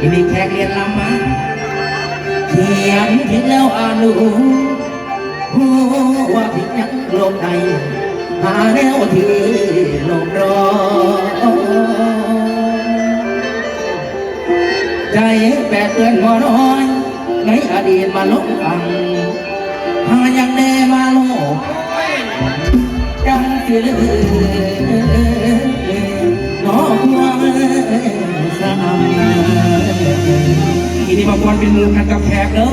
ยี่มีแขกเรียนลำมาเขียนผิดแล้วอานุหัวผิดยังลมในหาแล้วที่ลมรอใจแปดเตือนมอน้อยในอดีตมาลงกังหายังแน่มาโลกจังสิลือน้องหัว สามทีนี้บางวันเป็นมือกันกับแขกเนอะ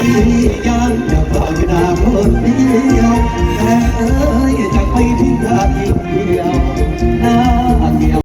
ที่ยังจะพัฒนาคน